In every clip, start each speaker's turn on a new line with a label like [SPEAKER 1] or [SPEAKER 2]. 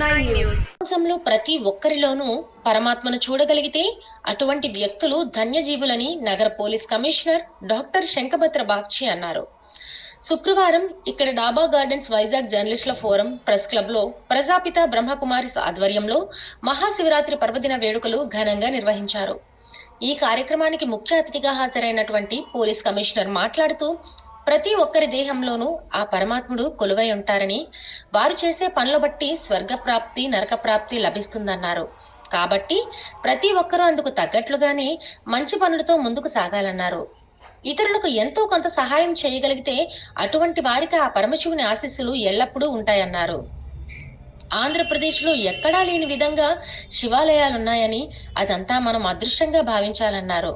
[SPEAKER 1] సమాజంలో ప్రతి ఒక్కరిలోనూ పరమాత్మను చూడగలిగితే అటువంటి వ్యక్తులు ధన్యజీవులని నగర police commissioner doctor Shankhabrata Bagchi అన్నారు. శుక్రవారం ఇక్కడ డాబా గార్డెన్స్ వైజాగ్ జర్నలిస్టుల ఫోరం ప్రెస్ క్లబ్లో ప్రజాపిత బ్రహ్మకుమారి ఆధ్వర్యంలో మహాశివరాత్రి పర్వదిన వేడుకలు ఘనంగా నిర్వహించారు. ఈ కార్యక్రమానికి ముఖ్య అతిథిగా హాజరైనటువంటి పోలీస్ కమిషనర్ మాట్లాడుతూ ప్రతి ఒక్కరి దేహంలోనూ ఆ పరమాత్ముడు కొలువై ఉంటారని వారు చేసే పనుల బట్టి స్వర్గ ప్రాప్తి నరక ప్రాప్తి లభిస్తుందన్నారు. కాబట్టి ప్రతి ఒక్కరూ అందుకు తగ్గట్లుగానే మంచి పనులతో ముందుకు సాగాలన్నారు. ఇతరులకు ఎంతో కొంత సహాయం చేయగలిగితే అటువంటి వారికి ఆ పరమశివుని ఆశీస్సులు ఎల్లప్పుడూ ఉంటాయన్నారు. ఆంధ్రప్రదేశ్లో ఎక్కడా లేని విధంగా శివాలయాలున్నాయని అదంతా మనం అదృష్టంగా భావించాలన్నారు.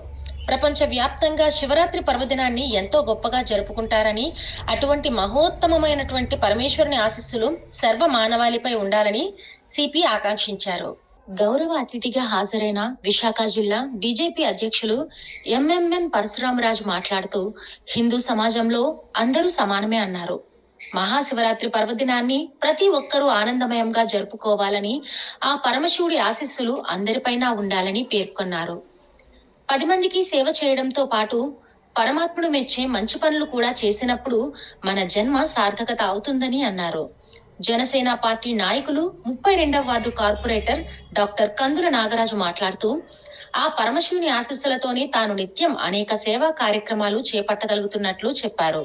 [SPEAKER 1] ప్రపంచ వ్యాప్తంగా శివరాత్రి పర్వదినాన్ని ఎంతో గొప్పగా జరుపుకుంటారని అటువంటి మహోత్తమమైనటువంటి పరమేశ్వరుని ఆశీస్సులు సర్వ మానవాళిపై ఉండాలని సిపి ఆకాంక్షించారు. గౌరవ అతిథిగా హాజరైన విశాఖ జిల్లా బీజేపీ అధ్యక్షులు ఎంఎంఎన్ పరశురామరాజు మాట్లాడుతూ హిందూ సమాజంలో అందరూ సమానమే అన్నారు. మహాశివరాత్రి పర్వదినాన్ని ప్రతి ఒక్కరూ ఆనందమయంగా జరుపుకోవాలని ఆ పరమశివుడి ఆశీస్సులు అందరిపైన ఉండాలని పేర్కొన్నారు. పది మందికి సేవ చేయడంతో పాటు పరమాత్ముడు మెచ్చే మంచి పనులు కూడా చేసినప్పుడు మన జన్మ సార్థకత అవుతుందని అన్నారు. జనసేన పార్టీ నాయకులు ముప్పై రెండవ ward corporator doctor Kandula Nagaraju మాట్లాడుతూ ఆ పరమశివుని ఆశీస్సులతోనే తాను నిత్యం అనేక సేవా కార్యక్రమాలు చేపట్టగలుగుతున్నట్లు చెప్పారు.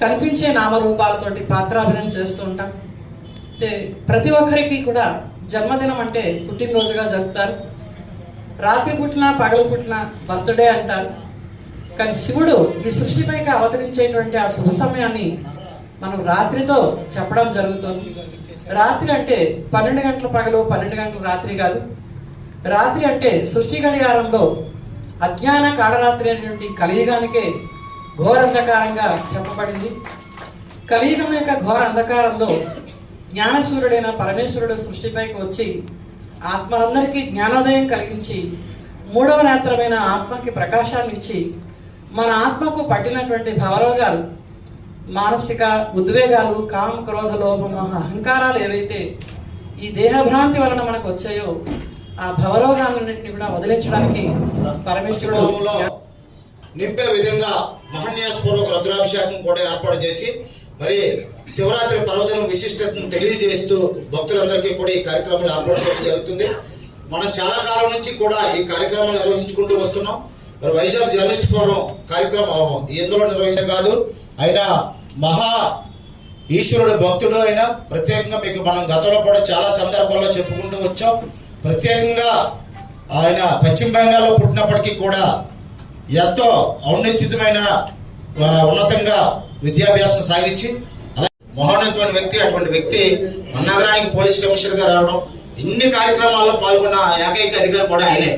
[SPEAKER 2] కనిపించే నామరూపాలతోటి పాత్రాభినయం చేస్తూ ఉంటాం. ప్రతి ఒక్కరికి కూడా జన్మదినం అంటే పుట్టినరోజుగా జరుపుతారు. రాత్రి పుట్టిన పగల పుట్టిన బర్త్డే అంటారు. కానీ శివుడు ఈ సృష్టిపైకి అవతరించేటువంటి ఆ శుభ సమయాన్ని మనం రాత్రితో చెప్పడం జరుగుతుంది. రాత్రి అంటే పన్నెండు గంటల పగలు పన్నెండు గంటల రాత్రి కాదు. రాత్రి అంటే సృష్టి గడియారంలో అజ్ఞాన కాళరాత్రి అనేటువంటి కలియుగానికే ఘోర అంధకారంగా చెప్పబడింది. కలియుగం యొక్క ఘోర అంధకారంలో జ్ఞానసూర్యుడైన పరమేశ్వరుడు సృష్టిపైకి వచ్చి ఆత్మలందరికీ జ్ఞానోదయం కలిగించి మూడవ నేత్రమైన ఆత్మకి ప్రకాశాన్ని ఇచ్చి మన ఆత్మకు పట్టినటువంటి భవరోగాలు మానసిక ఉద్వేగాలు కామ క్రోధ లోభ అహంకారాలు ఏవైతే ఈ దేహభ్రాంతి వలన మనకు వచ్చాయో ఆ భవరోగాలన్నింటినీ కూడా వదిలించడానికి పరమేశ్వరుడు
[SPEAKER 3] నింపే విధంగా మహన్యాసపూర్వక రుద్రాభిషేకం కూడా ఏర్పాటు చేసి మరి శివరాత్రి పర్వదినం విశిష్టతను తెలియజేస్తూ భక్తులందరికీ కూడా ఈ కార్యక్రమం ఏర్పాటు చేయడం జరుగుతుంది. మనం చాలా కాలం నుంచి కూడా ఈ కార్యక్రమం నిర్వహించుకుంటూ వస్తున్నాం. మరి వైజాగ్ జర్నలిస్ట్ ఫోరం కార్యక్రమం ఇందులో నిర్వహించ కాదు. ఆయన మహా ఈశ్వరుడు భక్తుడు అయినా ప్రత్యేకంగా మీకు మనం గతంలో కూడా చాలా సందర్భాల్లో చెప్పుకుంటూ వచ్చాం. ప్రత్యేకంగా ఆయన పశ్చిమ బెంగాల్లో పుట్టినప్పటికీ కూడా ఎంతో ఔన్నత్యుతమైన ఉన్నతంగా విద్యాభ్యాసం సాగించి మహోన్నతమైన వ్యక్తి అటువంటి వ్యక్తి మన నగరానికి పోలీస్ కమిషనర్గా రావడం ఇన్ని కార్యక్రమాల్లో పాల్గొన్న ఏకైక అధికారి కూడా ఆయనే.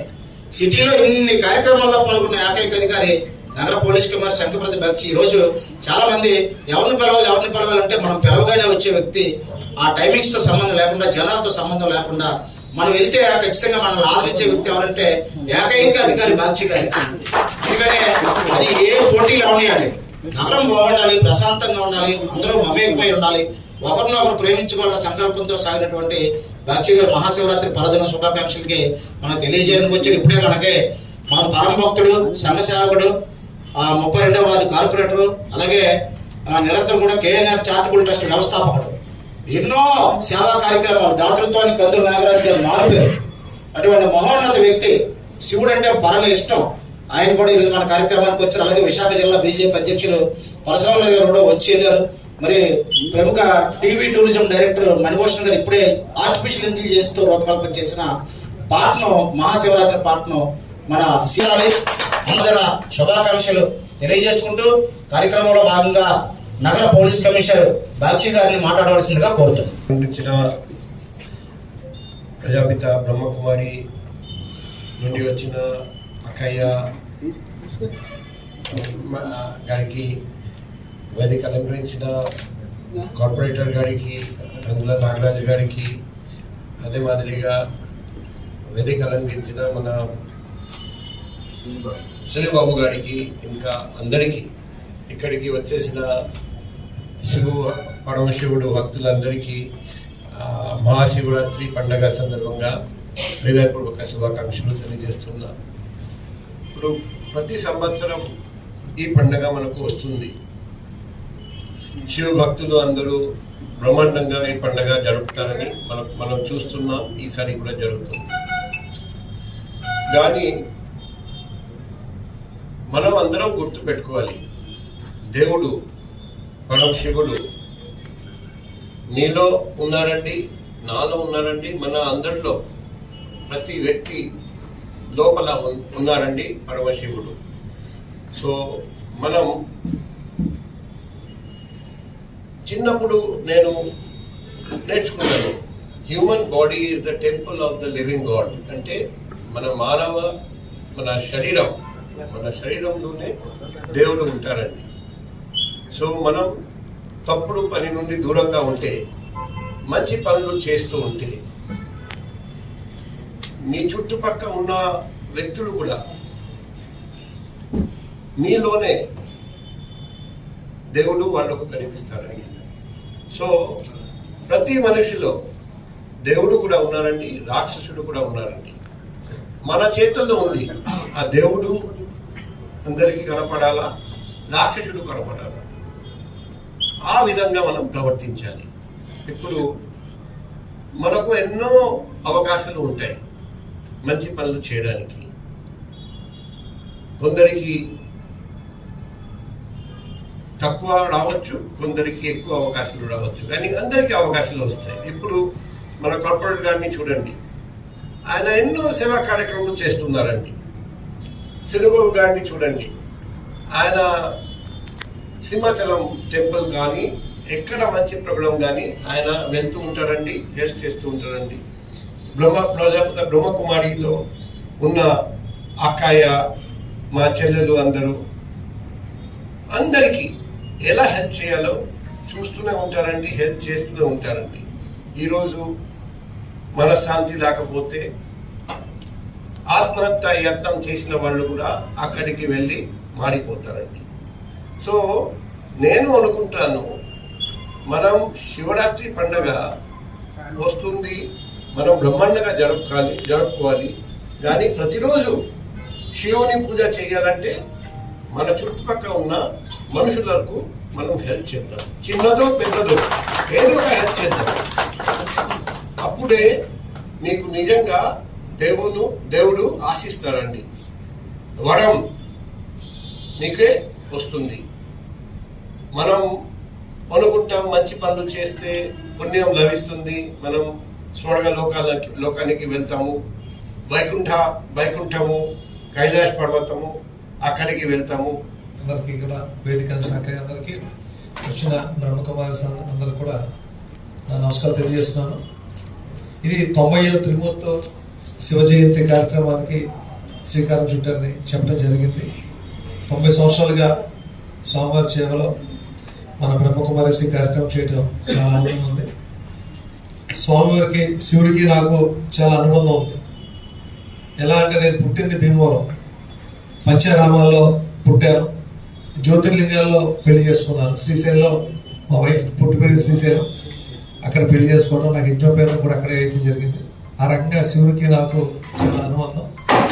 [SPEAKER 3] సిటీలో ఇన్ని కార్యక్రమాల్లో పాల్గొన్న ఏకైక అధికారి నగర పోలీస్ కమిషనర్ శంకరప్రతి బక్షి. ఈ రోజు ఎవరిని పిలవాలి ఎవరిని పిలవాలంటే మనం పిలవగానే వచ్చే వ్యక్తి. ఆ టైమింగ్స్తో సంబంధం లేకుండా జనాలతో సంబంధం లేకుండా మనం వెళ్తే ఖచ్చితంగా మనల్ని ఆదరించే వ్యక్తి ఎవరంటే ఏకైక అధికారి బాక్షి గారి. అందుకనే అది ఏ పోటీలు అవనియండి నగరం బాగుండాలి ప్రశాంతంగా ఉండాలి అందరూ మమేకమై ఉండాలి ఒకరినొకరు ప్రేమించుకోవాలన్న సంకల్పంతో సాగినటువంటి భక్తిగారు మహాశివరాత్రి పరదిన శుభాకాంక్షలకి మనం తెలియజేయడానికి వచ్చి. ఇప్పుడే మనకి మన పరంభక్తుడు సంఘ సేవకుడు ఆ ముప్పై రెండవ వార్డు కార్పొరేటరు అలాగే ఆ నిరంతరం కూడా కేఎన్ఆర్ చారిటబుల్ ట్రస్ట్ వ్యవస్థాపకుడు. ఎన్నో సేవా కార్యక్రమాలు దాతృత్వానికి కందుల నాగరాజు గారు మారుపేరు అటువంటి మహోన్నత వ్యక్తి శివుడు అంటే పరమ ఇష్టం. ఆయన కూడా ఈరోజు మన కార్యక్రమానికి వచ్చారు. అలాగే విశాఖ జిల్లా బీజేపీ అధ్యక్షులు పరశురామ గారు కూడా వచ్చి వెళ్ళారు. మరి ప్రముఖ టీవీ టూరిజం డైరెక్టర్ మణిభూషణ్ గారు ఇప్పుడే ఆర్టిఫిషియల్ ఇంటెలిజెన్స్తో రూపకల్పన చేసిన పాటను మహాశివరాత్రి పాటను మన సీఆర్ఐ అందర శుభాకాంక్షలు తెలియజేసుకుంటూ కార్యక్రమంలో భాగంగా నగర పోలీస్ కమిషనర్ బాక్షి గారిని మాట్లాడవలసిందిగా కోరుతున్నాను
[SPEAKER 4] ప్రజాపిత బ్రహ్మకుమారి నుండి వచ్చిన అక్కయ్య గారికి వేదిక అలంకరించిన కార్పొరేటర్ గారికి రంగుల నాగరాజు గారికి అదే మాదిరిగా వేదిక అలంకరించిన మన శ్రీబాబు గారికి ఇంకా అందరికీ ఇక్కడికి వచ్చేసిన శివు పరమశివుడు భక్తులందరికీ మహాశివరాత్రి పండగ సందర్భంగా హృదయపూర్వక శుభాకాంక్షలు తెలియజేస్తున్నాను ఇప్పుడు ప్రతి సంవత్సరం ఈ పండగ మనకు వస్తుంది. శివ భక్తులు అందరూ బ్రహ్మాండంగా ఈ పండగ జరుపుతారని మనం మనం చూస్తున్నాం. ఈసారి కూడా జరుగుతుంది. కానీ మనం అందరం గుర్తు పెట్టుకోవాలి దేవుడు పరమ శివుడు నీలో ఉన్నారండి నాలో ఉన్నారండి మన అందరిలో ప్రతి వ్యక్తి లోపల ఉన్నారండి పరమశివుడు. సో మనం చిన్నప్పుడు నేను నేర్చుకున్నాను human body is the temple of the living god అంటే మన మానవ మన శరీరం మన శరీరంలోనే దేవుడు ఉంటారండి సో మనం తప్పుడు పని నుండి దూరంగా ఉంటే మంచి పనులు చేస్తూ ఉంటే మీ చుట్టుపక్క ఉన్న వ్యక్తులు కూడా మీలోనే దేవుడు వాళ్ళకు కనిపిస్తారండి సో ప్రతి మనిషిలో దేవుడు కూడా ఉన్నారండి రాక్షసుడు కూడా ఉన్నారండి మన చేతుల్లో ఉంది. ఆ దేవుడు అందరికీ కనపడాలా? రాక్షసుడు కనపడాలా? ఆ విధంగా మనం ప్రవర్తించాలి. ఇప్పుడు మనకు ఎన్నో అవకాశాలు ఉంటాయి. మంచి పనులు చేయడానికి కొందరికి తక్కువ రావచ్చు కొందరికి ఎక్కువ అవకాశాలు రావచ్చు. కానీ అందరికీ అవకాశాలు వస్తాయి. ఇప్పుడు మన కార్పొరేట్ గారిని చూడండి. ఆయన ఎన్నో సేవా కార్యక్రమాలు చేస్తున్నారండి. సినుగోలు గారిని చూడండి. ఆయన సింహాచలం టెంపుల్ కానీ ఎక్కడ మంచి ప్రోగ్రాం కానీ ఆయన వెళ్తూ ఉంటారండి హెల్ప్ చేస్తూ ఉంటారండి. బ్రహ్మ లేకపోతే బ్రహ్మకుమారిలో ఉన్న అక్కయ్య మా చెల్లెలు అందరూ అందరికీ ఎలా హెల్ప్ చేయాలో చూస్తూనే ఉంటారండి హెల్ప్ చేస్తూనే ఉంటారండి. ఈరోజు మనశ్శాంతి లేకపోతే ఆత్మహత్య యత్నం చేసిన వాళ్ళు కూడా అక్కడికి వెళ్ళి మాడిపోతారండి సో నేను అనుకుంటాను మనం శివరాత్రి పండగ వస్తుంది మనం బ్రహ్మాండంగా జరుపుకోవాలి జరుపుకోవాలి. కానీ ప్రతిరోజు శివుని పూజ చేయాలంటే మన చుట్టుపక్కల ఉన్న మనుషులకు మనం హెల్ప్ చేద్దాం. చిన్నదో పెద్దదో ఏదో ఒక హెల్ప్ చేద్దాం. అప్పుడే మీకు నిజంగా దేవుడు దేవుడు ఆశిస్తారండి. వరం నీకే వస్తుంది. మనం అనుకుంటాం మంచి పనులు చేస్తే పుణ్యం లభిస్తుంది. మనం స్వర్గ లోకాలకి లోకానికి వెళ్తాము. వైకుంఠ వైకుంఠము కైలాష్ పర్వతము అక్కడికి వెళ్తాము.
[SPEAKER 5] అందరికీ ఇక్కడ వేదిక శాఖ అందరికీ వచ్చిన బ్రహ్మకుమారి సన్ అందరు కూడా నా నమస్కారం తెలియజేస్తున్నాను. ఇది తొంభై త్రిమూర్తో శివ జయంతి కార్యక్రమానికి శ్రీకారం చుట్టారని చెప్పడం జరిగింది. తొంభై సంవత్సరాలుగా స్వామివారి సేవలో మన బ్రహ్మకుమారి శ్రీ కార్యక్రమం చేయడం చాలా ఆనందంగా స్వామివారికి శివుడికి నాకు చాలా అనుబంధం ఉంది. ఎలా అంటే నేను పుట్టింది భీమవరం. పంచరామాల్లో పుట్టాను. జ్యోతిర్లింగాల్లో పెళ్ళి చేసుకున్నాను. శ్రీశైలంలో మా వైఫ్ పుట్టి పెరిగి శ్రీశైలం. అక్కడ పెళ్ళి చేసుకోవడం నాకు యజ్ఞోపేతం కూడా అక్కడే వేయడం జరిగింది. ఆ రకంగా శివుడికి నాకు చాలా అనుబంధం.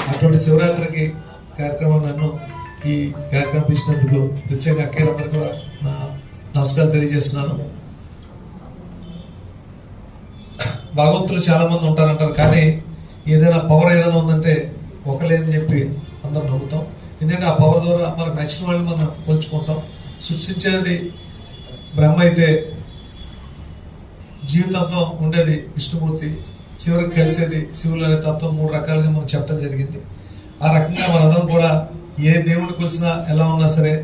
[SPEAKER 5] అటువంటి శివరాత్రికి కార్యక్రమం నన్ను ఈ కార్యక్రమం ఇచ్చినందుకు ప్రత్యేకంగా అక్కలందరూ కూడా నా నమస్కారం తెలియజేస్తున్నాను. భగవంతులు చాలా మంది ఉంటారంటారు కానీ ఏదైనా పవర్ ఏదైనా ఉందంటే ఒకలేని చెప్పి అందరం నమ్ముతాం. ఎందుకంటే ఆ పవర్ ద్వారా మనకు నచ్చిన వాళ్ళని మనం పోల్చుకుంటాం సృష్టించేది బ్రహ్మ అయితే జీవితంతో ఉండేది విష్ణుమూర్తి చివరికి కలిసేది శివులు అనే తత్వం మూడు రకాలుగా మనం చెప్పడం జరిగింది. ఆ రకంగా మనందరం కూడా ఏ దేవుడిని కొలిసినా ఎలా ఉన్నా సరే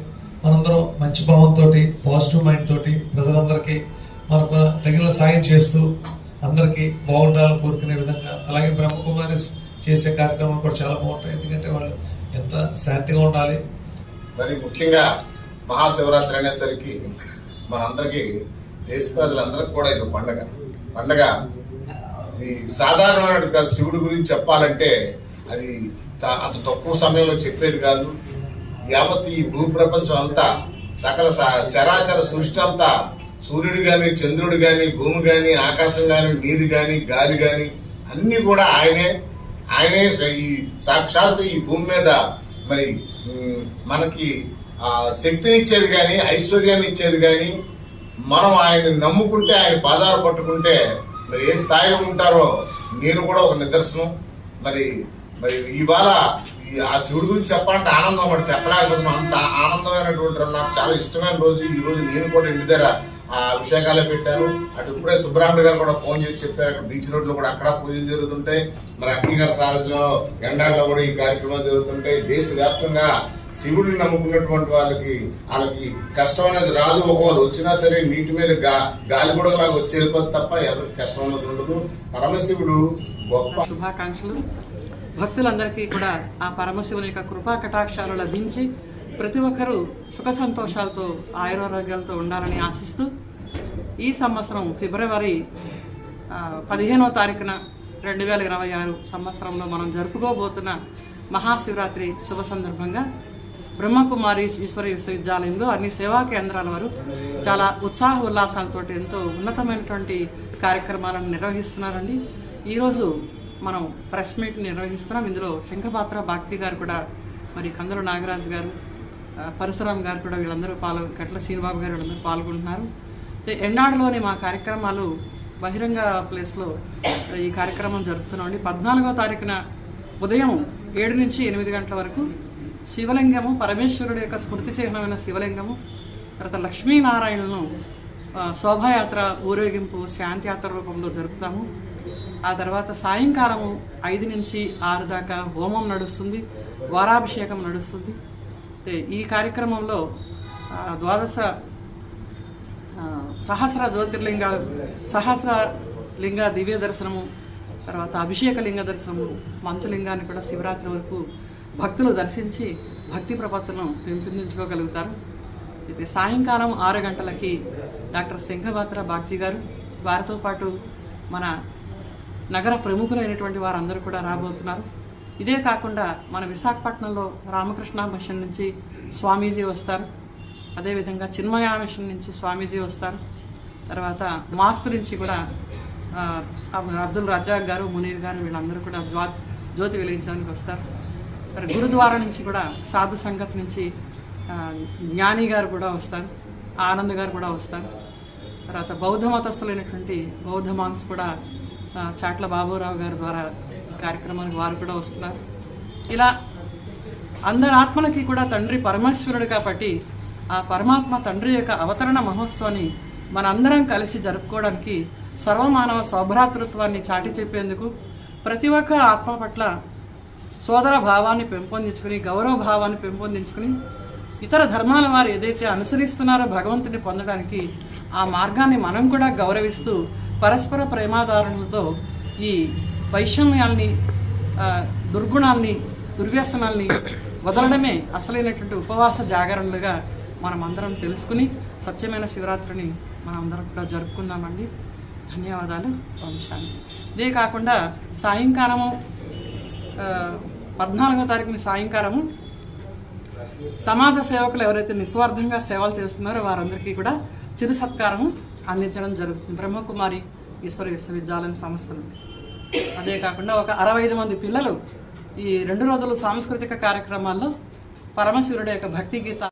[SPEAKER 5] మనందరం మంచి భావంతో పాజిటివ్ మైండ్ తోటి ప్రజలందరికీ మనకు తగిన సాయం చేస్తూ అందరికీ బాగుండాలని కోరుకునే విధంగా. అలాగే బ్రహ్మకుమారి చేసే కార్యక్రమాలు కూడా చాలా బాగుంటాయి. ఎందుకంటే వాళ్ళు ఎంత శాంతిగా ఉండాలి.
[SPEAKER 6] మరి ముఖ్యంగా మహాశివరాత్రి అనేసరికి మనందరికీ దేశ ప్రజలందరికీ కూడా ఇది పండగ. పండగ ఇది సాధారణమైన శివుడి గురించి చెప్పాలంటే అది త- అంత తక్కువ సమయంలో చెప్పేది కాదు. యావత్ ఈ భూ ప్రపంచం అంతా సకల చరాచర సృష్టి అంతా సూర్యుడు గాని చంద్రుడు గాని భూమి గాని ఆకాశం గాని నీరు గాని గాలి గాని అన్ని కూడా ఆయనే. ఆయనే ఈ సాక్షాత్తు ఈ భూమి మీద మరి మనకి ఆ శక్తిని ఇచ్చేది కానీ ఐశ్వర్యాన్ని ఇచ్చేది కానీ మనం ఆయన్ని నమ్ముకుంటే ఆయన పాదాలు పట్టుకుంటే మరి ఏ స్థాయిలో ఉంటారో నేను కూడా ఒక నిదర్శనం. మరి మరి ఇవాళ ఈ ఆ శివుడి గురించి చెప్పాలంటే ఆనందం మరి చెప్పలేకపోతున్నాం. అంత ఆనందమైనటువంటి నాకు చాలా ఇష్టమైన రోజు. ఈ రోజు నేను కూడా ఇంటి దగ్గర ఆ అభిషేకాలే పెట్టారు. అటు ఇప్పుడే సుబ్రహ్మణ్య గారు కూడా ఫోన్ చేసి చెప్పారు. అక్కడ బీచ్ రోడ్లో కూడా అక్కడ పూజలు జరుగుతుంటాయి. మరి అగ్ని గారి సారథ్యంలో ఎండాల్లో కూడా ఈ కార్యక్రమాలు జరుగుతుంటాయి. దేశవ్యాప్తంగా శివుడిని నమ్ముకున్నటువంటి వాళ్ళకి వాళ్ళకి కష్టం అనేది రాదు. ఒకవేళ వచ్చినా సరే నీటి మీద గా గాలి బుడగలాగా వచ్చి వెళ్ళిపోతుంది తప్ప ఎవరికి కష్టం అనేది ఉండదు. పరమశివుడు గొప్ప
[SPEAKER 2] శుభాకాంక్షలు. భక్తులందరికీ కూడా ఆ పరమశివుని యొక్క కృపా కటాక్షాలు లభించి ప్రతి ఒక్కరూ సుఖ సంతోషాలతో ఆయురారోగ్యాలతో ఉండాలని ఆశిస్తూ ఈ సంవత్సరం ఫిబ్రవరి పదిహేనవ తారీఖున రెండు వేల ఇరవై ఆరు సంవత్సరంలో మనం జరుపుకోబోతున్న మహాశివరాత్రి శుభ సందర్భంగా బ్రహ్మకుమారి ఈశ్వర విశ్వవిద్యాలయంలో అన్ని సేవా కేంద్రాల వారు చాలా ఉత్సాహ ఉల్లాసాలతో ఎంతో ఉన్నతమైనటువంటి కార్యక్రమాలను నిర్వహిస్తున్నారండి. ఈరోజు మనం ప్రెస్ మీట్ నిర్వహిస్తున్నాం. ఇందులో శంఖపాత్ర బాక్షి గారు కూడా మరి కందుల నాగరాజు గారు పరశురామ్ గారు కూడా వీళ్ళందరూ పాల్గొ కట్ల శ్రీనిబాబు గారు వీళ్ళందరూ పాల్గొంటున్నారు. ఎన్నాడులోని మా కార్యక్రమాలు బహిరంగ ప్లేస్లో ఈ కార్యక్రమం జరుపుతున్నామండి పద్నాలుగో తారీఖున ఉదయం ఏడు నుంచి ఎనిమిది గంటల వరకు శివలింగము పరమేశ్వరుడు యొక్క స్మృతి చిహ్నమైన శివలింగము తర్వాత లక్ష్మీనారాయణను శోభాయాత్ర ఊరేగింపు శాంతియాత్ర రూపంలో జరుపుతాము. ఆ తర్వాత సాయంకాలము ఐదు నుంచి ఆరు దాకా హోమం నడుస్తుంది వారాభిషేకం నడుస్తుంది. ఈ కార్యక్రమంలో ద్వాదశ సహస్ర జ్యోతిర్లింగాలు సహస్ర లింగ దివ్య దర్శనము తర్వాత అభిషేక లింగ దర్శనము మంచులింగాన్ని కూడా శివరాత్రి వరకు భక్తులు దర్శించి భక్తి ప్రపత్తులను పెంపొందించుకోగలుగుతారు. అయితే సాయంకాలం ఆరు గంటలకి డాక్టర్ శంఖభద్ర బాగ్జీ గారు వారితో పాటు మన నగర ప్రముఖులైనటువంటి వారందరూ కూడా రాబోతున్నారు. ఇదే కాకుండా మన విశాఖపట్నంలో రామకృష్ణ మిషన్ నుంచి స్వామీజీ వస్తారు. అదేవిధంగా చిన్మయ మిషన్ నుంచి స్వామీజీ వస్తారు. తర్వాత మాస్క్ నుంచి కూడా అబ్దుల్ రజాక్ గారు మునీర్ గారు వీళ్ళందరూ కూడా జ్వా జ్యోతి వెలిగించడానికి వస్తారు. మరి గురుద్వారా నుంచి కూడా సాధు సంగతి నుంచి జ్ఞాని గారు కూడా వస్తారు. ఆనంద్ గారు కూడా వస్తారు. తర్వాత బౌద్ధ మతస్థులైనటువంటి బౌద్ధ మాంగ్స్ కూడా చాట్ల బాబురావు గారి ద్వారా కార్యక్రమానికి వారు కూడా వస్తున్నారు. ఇలా అందరి ఆత్మలకి కూడా తండ్రి పరమేశ్వరుడు కాబట్టి ఆ పరమాత్మ తండ్రి యొక్క అవతరణ మహోత్సవాన్ని మనందరం కలిసి జరుపుకోవడానికి సర్వమానవ సౌభ్రాతృత్వాన్ని చాటి చెప్పేందుకు ప్రతి ఒక్క ఆత్మ పట్ల సోదర భావాన్ని పెంపొందించుకుని గౌరవ భావాన్ని పెంపొందించుకుని ఇతర ధర్మాల వారు ఏదైతే అనుసరిస్తున్నారో భగవంతుని పొందడానికి ఆ మార్గాన్ని మనం కూడా గౌరవిస్తూ పరస్పర ప్రేమాదారులతో ఈ వైషమ్యాల్ని దుర్గుణాల్ని దుర్వ్యసనాల్ని వదలడమే అసలైనటువంటి ఉపవాస జాగరణలుగా మనం అందరం తెలుసుకుని సత్యమైన శివరాత్రిని మనం అందరం కూడా జరుపుకుందామండి. ధన్యవాదాలు వంశాన్ని. ఇదే కాకుండా సాయంకాలము పద్నాలుగో తారీఖుని సాయంకాలము సమాజ సేవకులు ఎవరైతే నిస్వార్థంగా సేవలు చేస్తున్నారో వారందరికీ కూడా చిరు సత్కారము అందించడం జరుగుతుంది. బ్రహ్మకుమారి ఈశ్వర విశ్వవిద్యాలయం సంస్థ నుండి అదే కాకుండా ఒక అరవై ఐదు మంది పిల్లలు ఈ రెండు రోజుల సాంస్కృతిక కార్యక్రమాల్లో పరమశివుడి యొక్క భక్తి గీత